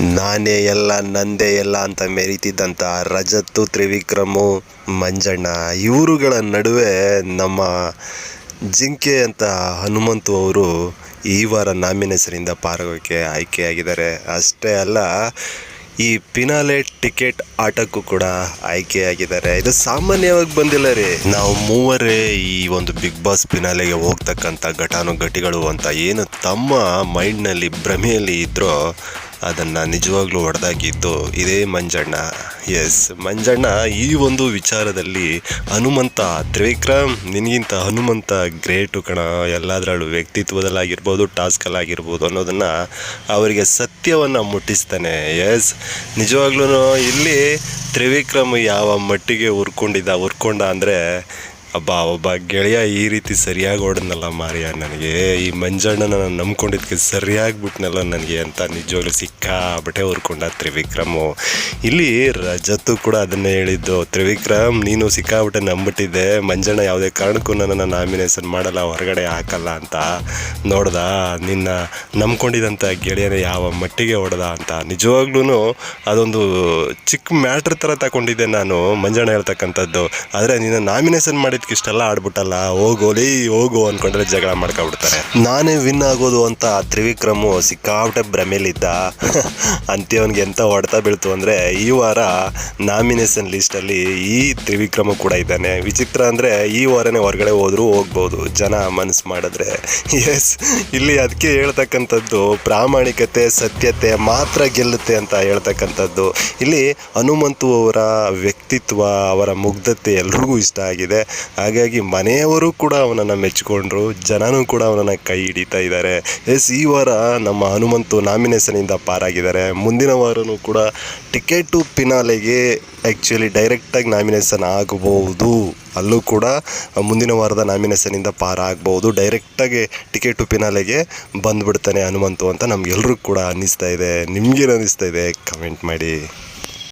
ನಾನೇ ಎಲ್ಲ, ನಂದೇ ಎಲ್ಲ ಅಂತ ಮೆರೀತಿದ್ದಂಥ ರಜತ್ತು, ತ್ರಿವಿಕ್ರಮು, ಮಂಜಣ್ಣ, ಇವರುಗಳ ನಡುವೆ ನಮ್ಮ ಜಿಂಕೆ ಅಂತ ಹನುಮಂತು ಅವರು ಈ ವಾರ ನಾಮಿನೇಷನಿಂದ ಪಾರ್ಗೋಕ್ಕೆ ಆಯ್ಕೆಯಾಗಿದ್ದಾರೆ. ಅಷ್ಟೇ ಅಲ್ಲ, ಈ ಪಿನಾಲೆ ಟಿಕೆಟ್ ಆಟಕ್ಕೂ ಕೂಡ ಆಯ್ಕೆಯಾಗಿದ್ದಾರೆ. ಇದು ಸಾಮಾನ್ಯವಾಗಿ ಬಂದಿಲ್ಲ ರೀ. ನಾವು ಮೂವರೇ ಈ ಒಂದು ಬಿಗ್ ಬಾಸ್ ಪಿನಾಲೆಗೆ ಹೋಗ್ತಕ್ಕಂಥ ಘಟಾನುಘಟಿಗಳು ಅಂತ ಏನು ತಮ್ಮ ಮೈಂಡ್ನಲ್ಲಿ ಭ್ರಮೆಯಲ್ಲಿ ಇದ್ರೋ ಅದನ್ನು ನಿಜವಾಗ್ಲೂ ಹೊಡೆದಾಕಿದ್ದು ಇದೇ ಮಂಜಣ್ಣ. ಎಸ್ ಮಂಜಣ್ಣ ಈ ಒಂದು ವಿಚಾರದಲ್ಲಿ ಹನುಮಂತ ತ್ರಿವಿಕ್ರಮ್ ನಿನಗಿಂತ ಹನುಮಂತ ಗ್ರೇಟು ಕಣ. ಎಲ್ಲದರಲ್ಲೂ ವ್ಯಕ್ತಿತ್ವದಲ್ಲಾಗಿರ್ಬೋದು ಟಾಸ್ಕಲ್ಲಾಗಿರ್ಬೋದು ಅನ್ನೋದನ್ನು ಅವರಿಗೆ ಸತ್ಯವನ್ನು ಮುಟ್ಟಿಸ್ತಾನೆ. ಎಸ್ ನಿಜವಾಗ್ಲೂ ಇಲ್ಲಿ ತ್ರಿವಿಕ್ರಮ್ ಯಾವ ಮಟ್ಟಿಗೆ ಹುರ್ಕೊಂಡಿದ್ದ, ಹುರ್ಕೊಂಡ ಅಂದರೆ ಅಬ್ಬಾ, ಒಬ್ಬ ಗೆಳೆಯ ಈ ರೀತಿ ಸರಿಯಾಗಿ ಓಡನಲ್ಲ ಮಾರಿಯ, ನನಗೆ ಈ ಮಂಜಣ್ಣನ ನಾನು ನಂಬ್ಕೊಂಡಿದ್ದಕ್ಕೆ ಸರಿಯಾಗಿ ಬಿಟ್ನಲ್ಲ ನನಗೆ ಅಂತ ನಿಜವಾಗ್ಲೂ ಸಿಕ್ಕಾಬಟ್ಟೆ ಹುರ್ಕೊಂಡ ತ್ರಿವಿಕ್ರಮು. ಇಲ್ಲಿ ರಜತ್ತು ಕೂಡ ಅದನ್ನೇ ಹೇಳಿದ್ದು. ತ್ರಿವಿಕ್ರಮ್, ನೀನು ಸಿಕ್ಕಾಬಿಟ್ಟೆ ನಂಬಿಟ್ಟಿದ್ದೆ ಮಂಜಣ್ಣ ಯಾವುದೇ ಕಾರಣಕ್ಕೂ ನನ್ನನ್ನು ನಾಮಿನೇಷನ್ ಮಾಡಲ್ಲ, ಹೊರಗಡೆ ಹಾಕಲ್ಲ ಅಂತ ನೋಡ್ದ. ನಿನ್ನ ನಂಬ್ಕೊಂಡಿದ್ದಂಥ ಗೆಳೆಯನ ಯಾವ ಮಟ್ಟಿಗೆ ಹೊಡೆದ ಅಂತ ನಿಜವಾಗ್ಲೂ ಅದೊಂದು ಚಿಕ್ಕ ಮ್ಯಾಟ್ರ್ ಥರ ತಗೊಂಡಿದ್ದೆ ನಾನು, ಮಂಜಣ್ಣ ಹೇಳ್ತಕ್ಕಂಥದ್ದು. ಆದರೆ ನಿನ್ನ ನಾಮಿನೇಷನ್ ಇಷ್ಟೆಲ್ಲ ಆಡ್ಬಿಟ್ಟಲ್ಲ ಹೋಗೋಲಿ ಹೋಗು ಅನ್ಕೊಂಡ್ರೆ ಜಗಳ ಮಾಡ್ಕೊಬಿಡ್ತಾರೆ. ನಾನೇ ವಿನ್ ಆಗೋದು ಅಂತ ತ್ರಿವಿಕ್ರಮು ಸಿಕ್ಕಾಪಟ್ಟೆ ಭ್ರಮೇಲಿದ್ದ ಅಂತ್ಯವನ್ಗೆ ಎಂತ ಹೊಡೆತ ಬೀಳ್ತು ಅಂದರೆ, ಈ ವಾರ ನಾಮಿನೇಷನ್ ಲಿಸ್ಟಲ್ಲಿ ಈ ತ್ರಿವಿಕ್ರಮ ಕೂಡ ಇದ್ದಾನೆ. ವಿಚಿತ್ರ ಅಂದರೆ ಈ ವಾರನೇ ಹೊರಗಡೆ ಹೋದರೂ ಹೋಗ್ಬೋದು. ಜನ ಮನಸ್ಸು ಮಾಡಿದ್ರೆ. ಎಸ್ ಇಲ್ಲಿ ಅದಕ್ಕೆ ಹೇಳ್ತಕ್ಕಂಥದ್ದು ಪ್ರಾಮಾಣಿಕತೆ, ಸತ್ಯತೆ ಮಾತ್ರ ಗೆಲ್ಲುತ್ತೆ ಅಂತ ಹೇಳ್ತಕ್ಕಂಥದ್ದು. ಇಲ್ಲಿ ಹನುಮಂತು ಅವರ ವ್ಯಕ್ತಿತ್ವ, ಅವರ ಮುಗ್ಧತೆ ಎಲ್ರಿಗೂ ಇಷ್ಟ ಆಗಿದೆ. ಹಾಗಾಗಿ ಮನೆಯವರು ಕೂಡ ಅವನನ್ನು ಮೆಚ್ಚಿಕೊಂಡ್ರು, ಜನನೂ ಕೂಡ ಅವನನ್ನು ಕೈ ಹಿಡಿತಾ ಇದ್ದಾರೆ. ಎಸ್, ಈ ವಾರ ನಮ್ಮ ಹನುಮಂತು ನಾಮಿನೇಷನಿಂದ ಪಾರಾಗಿದ್ದಾರೆ. ಮುಂದಿನ ವಾರನೂ ಕೂಡ ಟಿಕೆಟು ಪಿನಾಲೆಗೆ ಆ್ಯಕ್ಚುಲಿ ಡೈರೆಕ್ಟಾಗಿ ನಾಮಿನೇಷನ್ ಆಗಬಹುದು ಅಲ್ಲೂ ಕೂಡ ಮುಂದಿನ ವಾರದ ನಾಮಿನೇಷನಿಂದ ಪಾರಾಗ್ಬೋದು. ಡೈರೆಕ್ಟಾಗಿ ಟಿಕೆಟು ಪಿನಾಲೆಗೆ ಬಂದುಬಿಡ್ತಾನೆ ಹನುಮಂತು ಅಂತ ನಮಗೆಲ್ಲರೂ ಕೂಡ ಅನ್ನಿಸ್ತಾ ಇದೆ. ನಿಮಗೇನು ಅನ್ನಿಸ್ತಾ ಇದೆ? ಕಮೆಂಟ್ ಮಾಡಿ.